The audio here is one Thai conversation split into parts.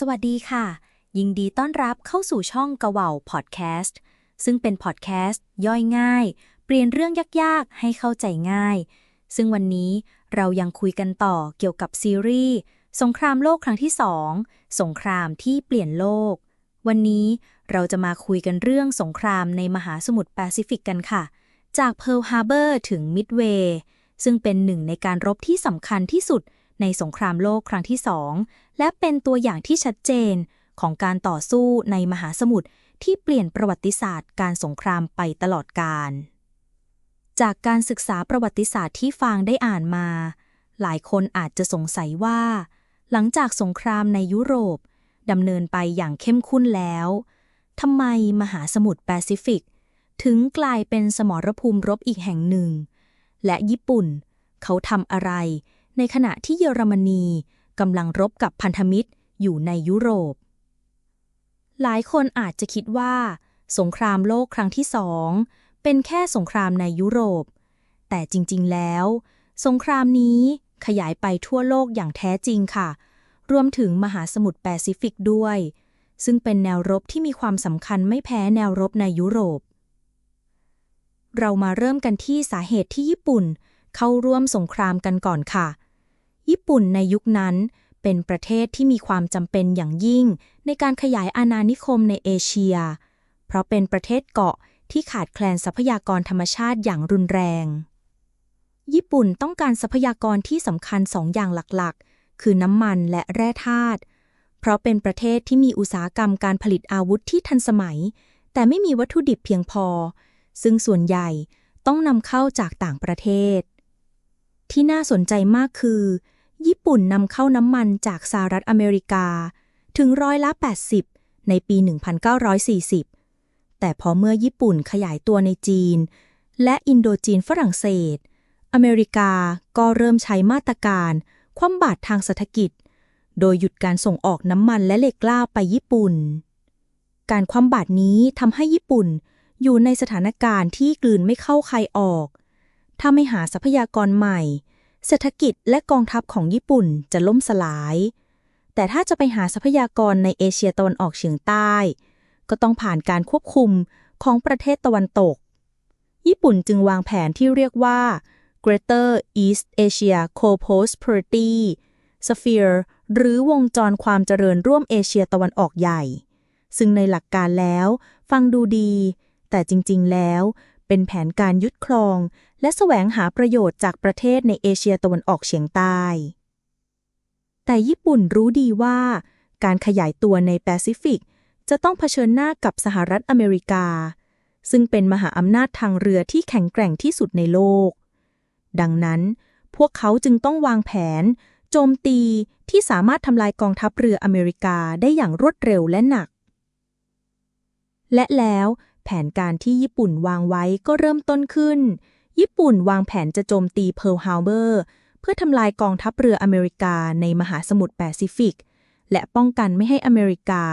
สวัสดีค่ะ ยินดีต้อนรับเข้าสู่ช่องกะว่าพอดแคสต์ซึ่งเป็นพอดแคสต์ย่อยง่าย เปลี่ยนเรื่องยากๆ ให้เข้าใจง่าย ซึ่งวันนี้เรายังคุยกันต่อเกี่ยวกับซีรีส์สงครามโลกครั้งที่2สงครามที่เปลี่ยนโลก วันนี้เราจะมาคุยกันเรื่องสงครามในมหาสมุทรแปซิฟิกกันค่ะ จากเพิร์ลฮาร์เบอร์ถึงมิดเวย์ซึ่งเป็นหนึ่งในการรบที่สำคัญที่สุด ในสงครามโลกครั้งที่สองและเป็นตัวอย่างที่ชัดเจนของการต่อสู้ในมหาสมุทรที่เปลี่ยนประวัติศาสตร์การสงครามไปตลอดกาลจากการศึกษาประวัติศาสตร์ที่ฟางได้อ่านมา หลายคนอาจจะสงสัยว่า หลังจากสงครามในยุโรปดำเนินไปอย่างเข้มข้นแล้วทำไมมหาสมุทรแปซิฟิก ถึงกลายเป็นสมรภูมิรบอีกแห่งหนึ่ง และญี่ปุ่น เขาทำอะไร ในขณะที่เยอรมนีกำลังรบกับพันธมิตรอยู่ในยุโรป หลายคนอาจจะคิดว่า สงครามโลกครั้งที่สองเป็นแค่สงครามในยุโรป แต่จริง ๆ แล้ว สงครามนี้ขยายไปทั่วโลกอย่างแท้จริงค่ะ รวมถึงมหาสมุทรแปซิฟิกด้วย ซึ่งเป็นแนวรบที่มีความสำคัญไม่แพ้แนวรบในยุโรป เรามาเริ่มกันที่สาเหตุที่ญี่ปุ่น เข้าร่วมสงครามกันก่อนค่ะ ญี่ปุ่นในยุคนั้นเป็นประเทศที่มีความจำเป็นอย่างยิ่ง ในการขยายอาณานิคมในเอเชีย เพราะเป็นประเทศเกาะที่ขาดแคลนทรัพยากรธรรมชาติอย่างรุนแรง ญี่ปุ่นต้องการทรัพยากรที่สำคัญสองอย่างหลักๆ คือน้ำมันและแร่ธาตุ เพราะเป็นประเทศที่มีอุตสาหกรรมการผลิตอาวุธที่ทันสมัย แต่ไม่มีวัตถุดิบเพียงพอ ซึ่งส่วนใหญ่ต้องนำเข้าจากต่างประเทศ ที่น่าสนใจมากคือ ญี่ปุ่นนำเข้าน้ำมันจากสหรัฐอเมริกา ถึงร้อยละ 80 ในปี 1940 แต่พอเมื่อญี่ปุ่นขยายตัวในจีน และอินโดจีนฝรั่งเศส อเมริกาก็เริ่มใช้มาตรการคว่ำบาตรทางเศรษฐกิจ โดยหยุดการส่งออกน้ำมันและเหล็กกล้าไปญี่ปุ่น การคว่ำบาตรนี้ทำให้ญี่ปุ่นอยู่ในสถานการณ์ที่กลืนไม่เข้าใครออก ถ้าไม่หาทรัพยากรใหม่ เศรษฐกิจและกองทัพของญี่ปุ่นจะล่มสลาย แต่ถ้าจะไปหาทรัพยากรในเอเชียตะวันออกเฉียงใต้ ก็ต้องผ่านการควบคุมของประเทศตะวันตก ญี่ปุ่นจึงวางแผนที่เรียกว่า Greater East Asia Co-Prosperity Sphere หรือวงจรความเจริญร่วมเอเชียตะวันออกใหญ่ ซึ่งในหลักการแล้ว ฟังดูดี แต่จริง ๆ แล้ว เป็นแผนการยึดครอง และแสวงหาประโยชน์จากประเทศในเอเชียตะวันออกเฉียงใต้ แต่ญี่ปุ่นรู้ดีว่า การขยายตัวในแปซิฟิก จะต้องเผชิญหน้ากับสหรัฐอเมริกา ซึ่งเป็นมหาอำนาจทางเรือที่แข็งแกร่งที่สุดในโลก ดังนั้น พวกเขาจึงต้องวางแผน โจมตีที่สามารถทำลายกองทัพเรืออเมริกาได้อย่างรวดเร็วและหนักและแล้ว แผนการที่ญี่ปุ่นวางไว้ก็เริ่มต้นขึ้น ญี่ปุ่นวางแผนจะโจมตีเพิร์ลฮาวเบอร์เพื่อทำลายกองทัพเรืออเมริกาในมหาสมุทรแปซิฟิก และป้องกันไม่ให้อเมริกา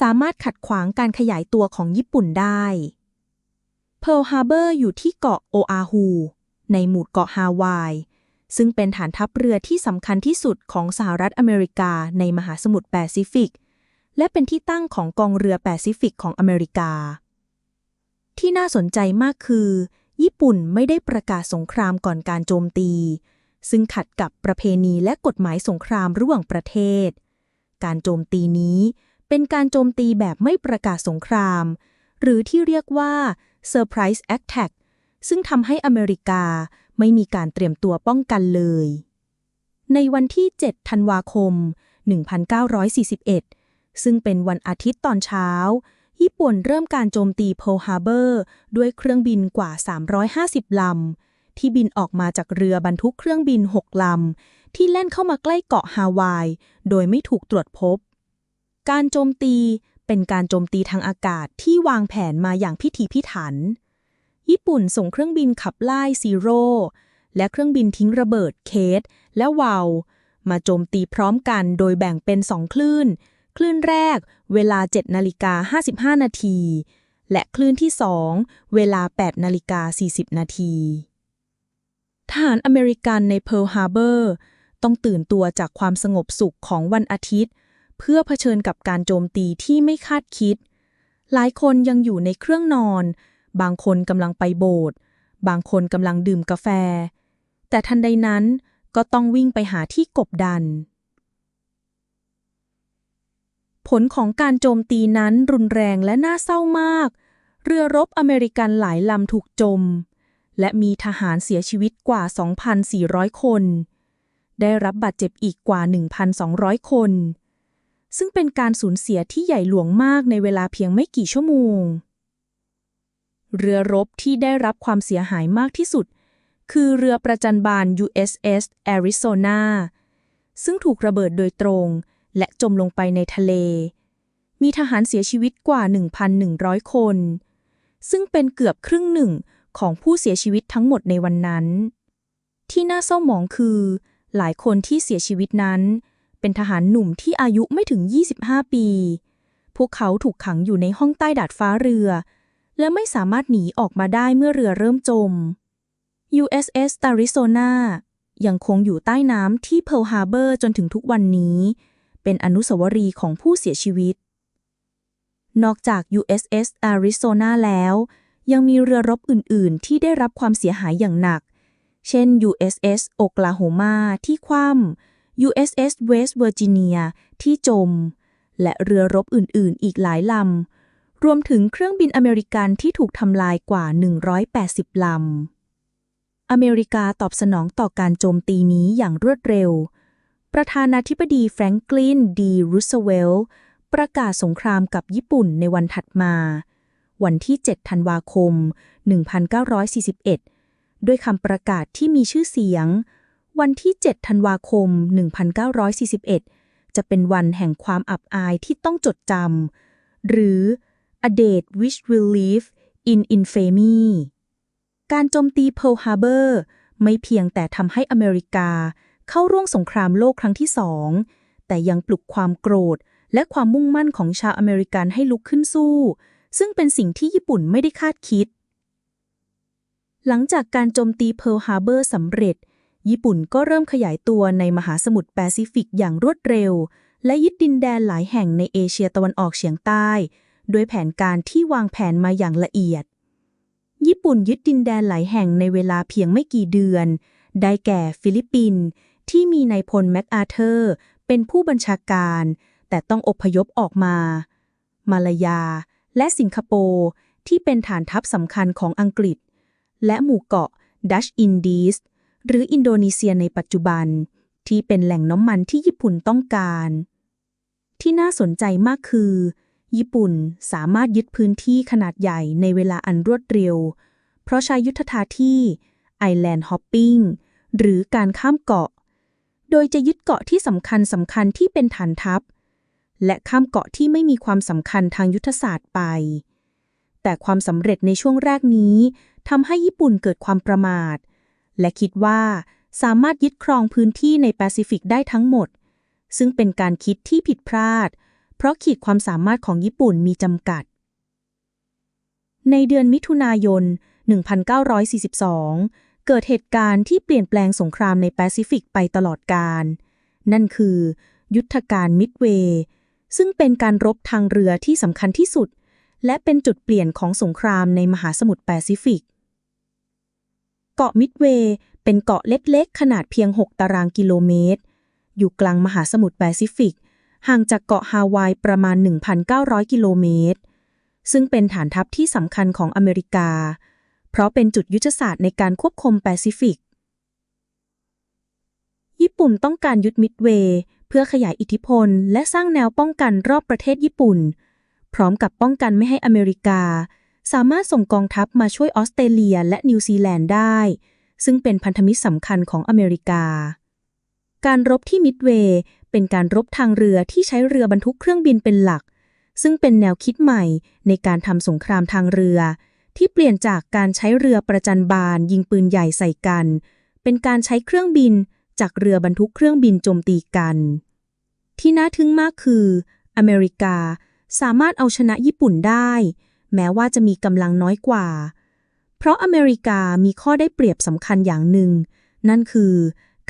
สามารถขัดขวางการขยายตัวของญี่ปุ่นได้เพิร์ลฮาร์เบอร์อยู่ที่เกาะโออาฮูในหมู่เกาะฮาวาย ซึ่งเป็นฐานทัพเรือที่สำคัญที่สุดของสหรัฐอเมริกาในมหาสมุทรแปซิฟิก และเป็นที่ตั้งของกองเรือแปซิฟิกของอเมริกา ที่น่าสนใจมากคือ ญี่ปุ่นไม่ได้ประกาศสงครามก่อนการโจมตี ซึ่งขัดกับประเพณีและกฎหมายสงครามระหว่างประเทศ การโจมตีนี้เป็นการโจมตีแบบไม่ประกาศสงคราม หรือที่เรียกว่า Surprise Attack ซึ่งทำให้อเมริกาไม่มีการเตรียมตัวป้องกันเลย ในวันที่ 7 ธันวาคม 1941 ซึ่งเป็นวันอาทิตย์ตอนเช้า ญี่ปุ่นเริ่มการโจมตีโพฮาร์เบอร์ด้วยเครื่องบินกว่า 350 ลำ ที่บินออกมาจากเรือบรรทุกเครื่องบิน 6 ลำ ที่แล่นเข้ามาใกล้เกาะฮาวาย โดยไม่ถูกตรวจพบ การโจมตีเป็นการโจมตีทางอากาศที่วางแผนมาอย่างพิถีพิถัน ญี่ปุ่นส่งเครื่องบินขับไล่ซีโร่และเครื่องบินทิ้งระเบิดเคสและวาวมาโจมตีพร้อมกันโดยแบ่งเป็นสองคลื่น คลื่นแรกเวลา 7 นาฬิกา 55 นาที และคลื่นที่ 2 เวลา 8 นาฬิกา 40 นาที ทหารอเมริกันในเพิร์ลฮาร์เบอร์ต้องตื่นตัวจากความสงบสุขของวันอาทิตย์ เพื่อเผชิญกับการโจมตีที่ไม่คาดคิด หลายคนยังอยู่ในเครื่องนอน บางคนกำลังไปโบสถ์บางคนกำลังดื่มกาแฟ แต่ทันใดนั้นก็ต้องวิ่งไปหาที่กบดัน ผลของการโจมตีนั้นรุนแรงและน่าเศร้ามาก เรือรบอเมริกันหลายลำถูกจม และมีทหารเสียชีวิตกว่า 2,400 คน ได้รับบาดเจ็บอีกกว่า 1,200 คน ซึ่งเป็นการสูญเสียที่ใหญ่หลวงมากในเวลาเพียงไม่กี่ชั่วโมง เรือรบที่ได้รับความเสียหายมากที่สุด คือเรือประจันบาน USS Arizona ซึ่งถูกระเบิดโดยตรง และจมลงไปในทะเล มีทหารเสียชีวิตกว่า 1,100 คน ซึ่งเป็นเกือบครึ่งหนึ่งของผู้เสียชีวิตทั้งหมดในวันนั้น ที่น่าเศร้าหมองคือ หลายคนที่เสียชีวิตนั้น เป็นทหารหนุ่มที่อายุไม่ถึง 25 ปี พวกเขาถูกขังอยู่ในห้องใต้ดาดฟ้าเรือ และไม่สามารถหนีออกมาได้เมื่อเรือเริ่มจม USS Arizona ยังคงอยู่ใต้น้ำที่ Pearl Harbor จนถึงทุกวันนี้ เป็นอนุสาวรีย์ของผู้เสียชีวิต นอกจาก USS Arizona แล้ว ยังมีเรือรบอื่น ๆ ที่ได้รับความเสียหายอย่างหนัก เช่น USS Oklahoma ที่คว่ำ USS West Virginia ที่จม และเรือรบอื่น ๆ อีกหลายลำ รวมถึงเครื่องบินอเมริกันที่ถูกทำลายกว่า 180 ลำอเมริกาตอบสนองต่อการโจมตีนี้อย่างรวดเร็ว ประธานาธิบดีแฟรงคลินดีรูสเวลต์ประกาศสงครามกับญี่ปุ่นในวันถัดมา วันที่ 7 ธันวาคม 1941 ด้วยคำประกาศที่มีชื่อเสียง วันที่ 7 ธันวาคม 1941 จะเป็นวันแห่งความอับอายที่ต้องจดจำ หรือ a date which will live in infamy การโจมตี Pearl Harbor ไม่เพียงแต่ทำให้อเมริกา เข้าร่วมสงครามโลกครั้งที่สองแต่ยังปลุกความโกรธ และความมุ่งมั่นของชาวอเมริกันให้ลุกขึ้นสู้ ซึ่งเป็นสิ่งที่ญี่ปุ่นไม่ได้คาดคิด หลังจากการโจมตี Pearl Harbor สำเร็จ ญี่ปุ่นก็เริ่มขยายตัวในมหาสมุทรแปซิฟิกอย่างรวดเร็ว และยึดดินแดนหลายแห่งในเอเชียตะวันออกเฉียงใต้โดยแผนการที่วางแผนมาอย่างละเอียด ญี่ปุ่นยึดดินแดนหลายแห่งในเวลาเพียงไม่กี่เดือน ได้แก่ฟิลิปปินส์ ที่มีนายพลแมคอาเธอร์เป็นผู้บัญชาการ แต่ต้องอพยพออกมา มาลายา และสิงคโปร์ที่เป็นฐานทัพสำคัญของอังกฤษ และหมู่เกาะดัชอินดีสหรืออินโดนีเซียในปัจจุบัน ที่เป็นแหล่งน้ำมันที่ญี่ปุ่นต้องการ ที่น่าสนใจมากคือ ญี่ปุ่นสามารถยึดพื้นที่ขนาดใหญ่ในเวลาอันรวดเร็ว เพราะใช้ยุทธาที่ไอแลนด์ฮอปปิ้งหรือการข้ามเกาะ โดยจะยึดเกาะที่สำคัญสำคัญที่เป็นฐานทัพ และข้ามเกาะที่ไม่มีความสำคัญทางยุทธศาสตร์ไป แต่ความสำเร็จในช่วงแรกนี้ทำให้ญี่ปุ่นเกิดความประมาท และคิดว่าสามารถยึดครองพื้นที่ในแปซิฟิกได้ทั้งหมด ซึ่งเป็นการคิดที่ผิดพลาด เพราะขีดความสามารถของญี่ปุ่นมีจำกัด ในเดือนมิถุนายน 1942 เกิดเหตุการณ์ที่เปลี่ยนแปลงสงครามในแปซิฟิกไปตลอดกาลนั่นคือ ยุทธการมิดเวย์ซึ่งเป็นการรบทางเรือที่สำคัญที่สุด และเป็นจุดเปลี่ยนของสงครามในมหาสมุทรแปซิฟิก เกาะมิดเวย์เป็นเกาะเล็กๆ ขนาดเพียง 6 ตารางกิโลเมตร อยู่กลางมหาสมุทรแปซิฟิก ห่างจากเกาะฮาวายประมาณ 1,900 กิโลเมตร ซึ่งเป็นฐานทัพที่สำคัญของอเมริกา เพราะเป็นจุดยุทธศาสตร์ในการควบคุมแปซิฟิก ญี่ปุ่นต้องการยึดมิดเวย์เพื่อขยายอิทธิพล และสร้างแนวป้องกันรอบประเทศญี่ปุ่น พร้อมกับป้องกันไม่ให้อเมริกา สามารถส่งกองทัพมาช่วยออสเตรเลียและนิวซีแลนด์ได้ ซึ่งเป็นพันธมิตรสำคัญของอเมริกา การรบที่มิดเวย์เป็นการรบทางเรือที่ใช้เรือบรรทุกเครื่องบินเป็นหลัก ซึ่งเป็นแนวคิดใหม่ในการทำสงครามทางเรือ ที่เปลี่ยนจากการใช้เรือประจันบานยิงปืนใหญ่ใส่กัน เป็นการใช้เครื่องบินจากเรือบรรทุกเครื่องบินโจมตีกัน ที่น่าทึ่งมากคือ อเมริกาสามารถเอาชนะญี่ปุ่นได้ แม้ว่าจะมีกำลังน้อยกว่า เพราะอเมริกามีข้อได้เปรียบสำคัญอย่างหนึ่ง นั่นคือ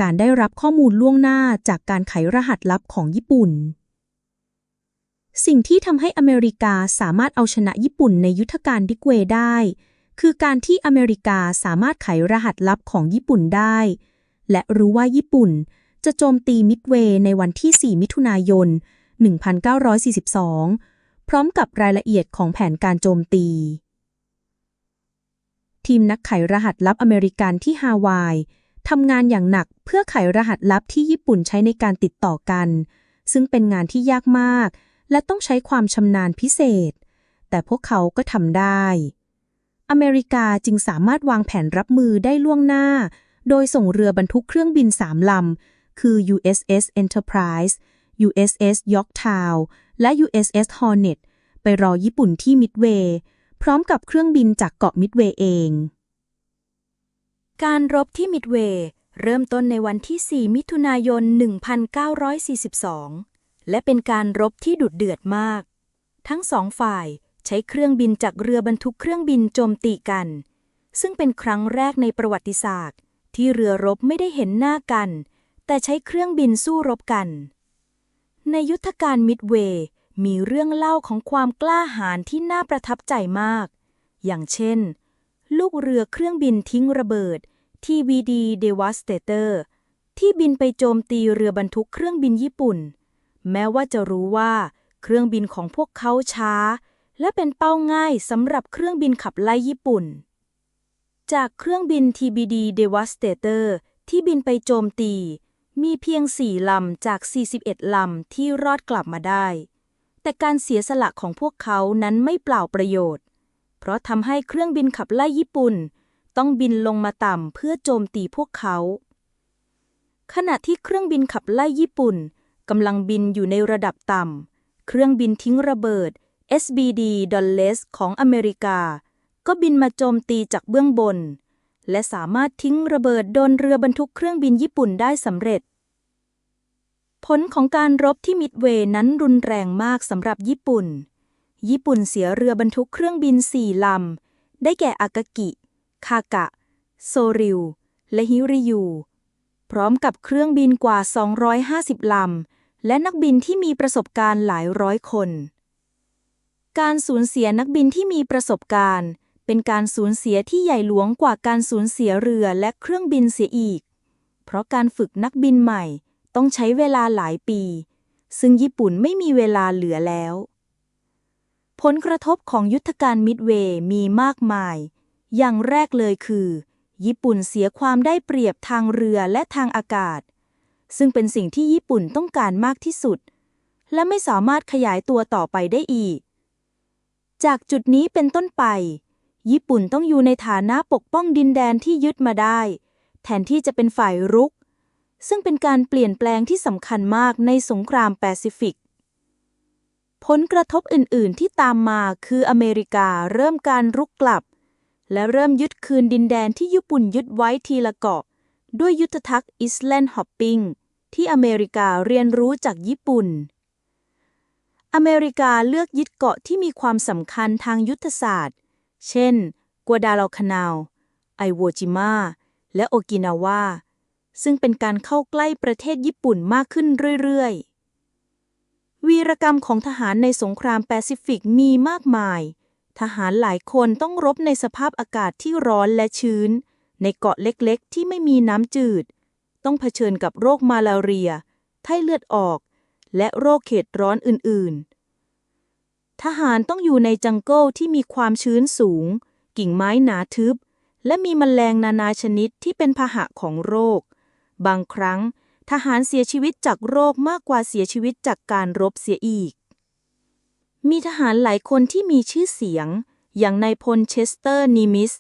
การได้รับข้อมูลล่วงหน้าจากการไขรหัสลับของญี่ปุ่น สิ่งที่ทำให้อเมริกาสามารถเอาชนะญี่ปุ่นในยุทธการดิกเวได้ คือการที่อเมริกาสามารถไขรหัสลับของญี่ปุ่นได้ และรู้ว่าญี่ปุ่นจะโจมตีมิดเวย์ในวันที่ 4 มิถุนายน 1942 พร้อมกับรายละเอียดของแผนการโจมตี ทีมนักไขรหัสลับอเมริกันที่ฮาวายทำงานอย่างหนักเพื่อไขรหัสลับที่ญี่ปุ่นใช้ในการติดต่อกัน ซึ่งเป็นงานที่ยากมาก และต้องใช้ความชำนาญพิเศษ แต่พวกเขาก็ทำได้ อเมริกาจึงสามารถวางแผนรับมือได้ล่วงหน้า โดยส่งเรือบรรทุกเครื่องบินสามลำ คือ USS Enterprise USS Yorktown และ USS Hornet ไปรอญี่ปุ่นที่มิดเวย์พร้อมกับเครื่องบินจากเกาะมิดเวย์เอง การรบที่มิดเวย์เริ่มต้นในวันที่ 4 มิถุนายน 1942 และเป็นการรบที่ดุดเดือดมาก ทั้งสองฝ่ายใช้เครื่องบินจากเรือบรรทุกเครื่องบินโจมตีกัน ซึ่งเป็นครั้งแรกในประวัติศาสตร์ ที่เรือรบไม่ได้เห็นหน้ากัน แต่ใช้เครื่องบินสู้รบกัน ในยุทธการมิดเวย์มีเรื่องเล่าของความกล้าหาญที่น่าประทับใจมาก อย่างเช่น ลูกเรือเครื่องบินทิ้งระเบิด TVD Devastator ที่บินไปโจมตีเรือบรรทุกเครื่องบินญี่ปุ่น แม้ว่าจะรู้ว่าเครื่องบินของพวกเขาช้า และเป็นเป้าง่ายสำหรับเครื่องบินขับไล่ญี่ปุ่น จากเครื่องบิน TBD Devastator ที่บินไปโจมตี มีเพียง 4 ลำจาก 41 ลำที่รอดกลับมาได้ แต่การเสียสละของพวกเขานั้นไม่เปล่าประโยชน์ เพราะทำให้เครื่องบินขับไล่ญี่ปุ่น ต้องบินลงมาต่ำเพื่อโจมตีพวกเขา ขณะที่เครื่องบินขับไล่ญี่ปุ่น กำลังบินอยู่ในระดับต่ำ เครื่องบินทิ้งระเบิด SBD Dulles ของอเมริกา ก็บินมาโจมตีจากเบื้องบน และสามารถทิ้งระเบิดโดนเรือบรรทุกเครื่องบินญี่ปุ่นได้สำเร็จ ผลของการรบที่มิดเวย์นั้นรุนแรงมากสำหรับญี่ปุ่น ญี่ปุ่นเสียเรือบรรทุกเครื่องบินสี่ลำ ได้แก่อากากิ คากะ โซริว และฮิริยู พร้อมกับเครื่องบินกว่า 250 ลำ และนักบินที่มีประสบการณ์หลายร้อยคน การสูญเสียนักบินที่มีประสบการณ์ เป็นการสูญเสียที่ใหญ่หลวงกว่าการสูญเสียเรือและเครื่องบินเสียอีก เพราะการฝึกนักบินใหม่ต้องใช้เวลาหลายปี ซึ่งญี่ปุ่นไม่มีเวลาเหลือแล้ว ผลกระทบของยุทธการมิดเวย์มีมากมาย อย่างแรกเลยคือ ญี่ปุ่นเสียความได้เปรียบทางเรือและทางอากาศ ซึ่งเป็นสิ่งที่ญี่ปุ่นต้องการมากที่สุด และไม่สามารถขยายตัวต่อไปได้อีก จากจุดนี้เป็นต้นไป ญี่ปุ่นต้องอยู่ในฐานะปกป้องดินแดนที่ยึดมาได้ แทนที่จะเป็นฝ่ายรุก ซึ่งเป็นการเปลี่ยนแปลงที่สำคัญมากในสงครามแปซิฟิกผลกระทบอื่น ๆ ที่ตามมาคืออเมริกาเริ่มการรุกกลับ และเริ่มยึดคืนดินแดนที่ญี่ปุ่นยึดไว้ทีละเกาะ ด้วยยุทธทักษ์อิสแลนด์ฮอปปิ้งที่อเมริกาเรียนรู้จากญี่ปุ่น อเมริกาเลือกยึดเกาะที่มีความสำคัญทางยุทธศาสตร์ เช่น กัวดาลาคานาว ไอโวจิมา และโอกินาวา ซึ่งเป็นการเข้าใกล้ประเทศญี่ปุ่นมากขึ้นเรื่อยๆ วีรกรรมของทหารในสงครามแปซิฟิกมีมากมาย ทหารหลายคนต้องรบในสภาพอากาศที่ร้อนและชื้น ในเกาะเล็กๆ ที่ไม่มีน้ำจืด ต้องเผชิญกับโรคมาลาเรีย ไข้เลือดออก และโรคเขตร้อนอื่นๆ ทหารต้องอยู่ในจังเกิลที่มีความชื้นสูง กิ่งไม้หนาทึบ และมีแมลงนานาชนิดที่เป็นพาหะของโรค บางครั้งทหารเสียชีวิตจากโรคมากกว่าเสียชีวิตจากการรบเสียอีก มีทหารหลายคนที่มีชื่อเสียง อย่างนายพลเชสเตอร์นิมิส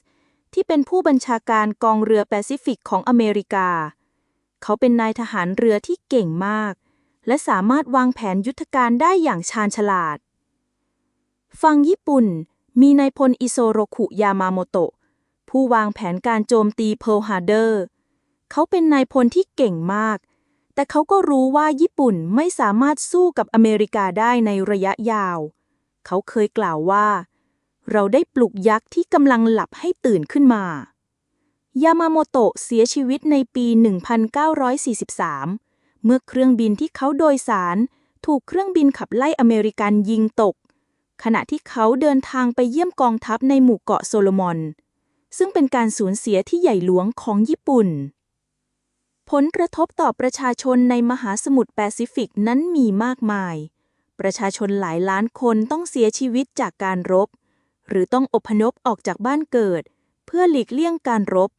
ที่เป็นผู้บัญชาการกองเรือแปซิฟิกของอเมริกา เขาเป็นนายทหารเรือที่เก่งมาก และสามารถวางแผนยุทธการได้อย่างชาญฉลาด ฝั่งญี่ปุ่น มีนายพลอิโซโรคุยามาโมโตะผู้วางแผนการโจมตีเพิร์ลฮาร์เดอร์ เขาเป็นนายพลที่เก่งมาก แต่เขาก็รู้ว่าญี่ปุ่นไม่สามารถสู้กับอเมริกาได้ในระยะยาว เขาเคยกล่าวว่า เราได้ปลุกยักษ์ที่กำลังหลับให้ตื่นขึ้นมา ยามาโมโตะเสียชีวิตในปี 1943 เมื่อเครื่องบินที่เขาโดยสาร ถูกเครื่องบินขับไล่อเมริกันยิงตก ขณะที่เขาเดินทางไปเยี่ยมกองทัพในหมู่เกาะโซโลมอน ซึ่งเป็นการสูญเสียที่ใหญ่หลวงของญี่ปุ่น ผลกระทบต่อประชาชนในมหาสมุทรแปซิฟิกนั้นมีมากมาย ประชาชนหลายล้านคนต้องเสียชีวิตจากการรบ หรือต้องอพยพออกจากบ้านเกิด เพื่อหลีกเลี่ยงการรบ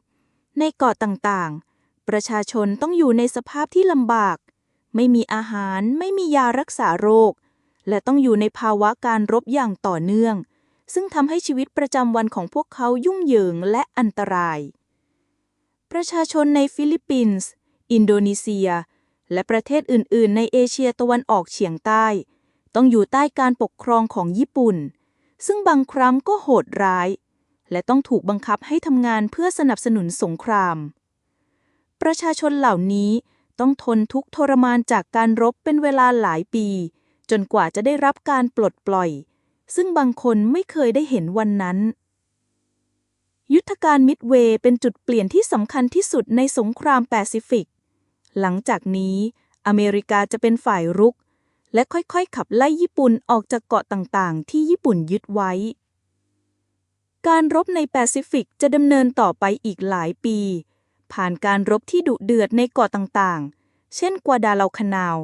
ในเกาะต่างๆ ประชาชนต้องอยู่ในสภาพที่ลำบาก ไม่มีอาหารไม่มียารักษาโรค และต้องอยู่ในภาวะการรบอย่างต่อเนื่อง ซึ่งทำให้ชีวิตประจำวันของพวกเขายุ่งเหยิงและอันตราย ประชาชนในฟิลิปปินส์ อินโดนีเซีย และประเทศอื่น ๆ ในเอเชียตะวันออกเฉียงใต้ ต้องอยู่ใต้การปกครองของญี่ปุ่น ซึ่งบางครั้งก็โหดร้าย และต้องถูกบังคับให้ทำงานเพื่อสนับสนุนสงคราม ประชาชนเหล่านี้ต้องทนทุกทรมานจากการรบเป็นเวลาหลายปี จนกว่าจะได้รับการปลดปล่อย ซึ่งบางคนไม่เคยได้เห็นวันนั้น ยุทธการมิดเวย์เป็นจุดเปลี่ยนที่สำคัญที่สุดในสงครามแปซิฟิก หลังจากนี้ อเมริกาจะเป็นฝ่ายรุก และค่อยๆ ขับไล่ญี่ปุ่นออกจากเกาะต่างๆ ที่ญี่ปุ่นยึดไว้ การรบในแปซิฟิกจะดำเนินต่อไปอีกหลายปี ผ่านการรบที่ดุเดือดในเกาะต่างๆ เช่นกวาดาลาคานาว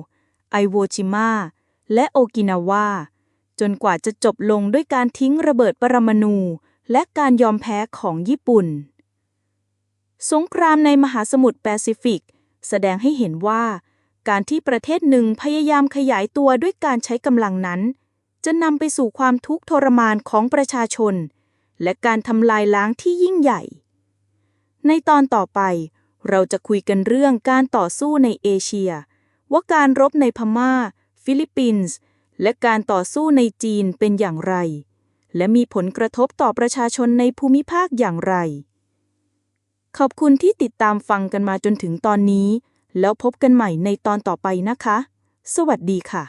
ไอโวชิมา และโอกินาวาจนกว่าจะจบลงด้วยการทิ้งระเบิดปรมาณู และการยอมแพ้ของญี่ปุ่น สงครามในมหาสมุทรแปซิฟิก แสดงให้เห็นว่า การที่ประเทศหนึ่งพยายามขยายตัวด้วยการใช้กำลังนั้น จะนำไปสู่ความทุกข์ทรมานของประชาชน และการทำลายล้างที่ยิ่งใหญ่ ในตอนต่อไป เราจะคุยกันเรื่องการต่อสู้ในเอเชีย ว่าการรบในพม่า ฟิลิปปินส์และการต่อสู้ในจีนเป็นอย่างไร และมีผลกระทบต่อประชาชนในภูมิภาคอย่างไร ขอบคุณที่ติดตามฟังกันมาจนถึงตอนนี้ แล้วพบกันใหม่ในตอนต่อไปนะคะ สวัสดีค่ะ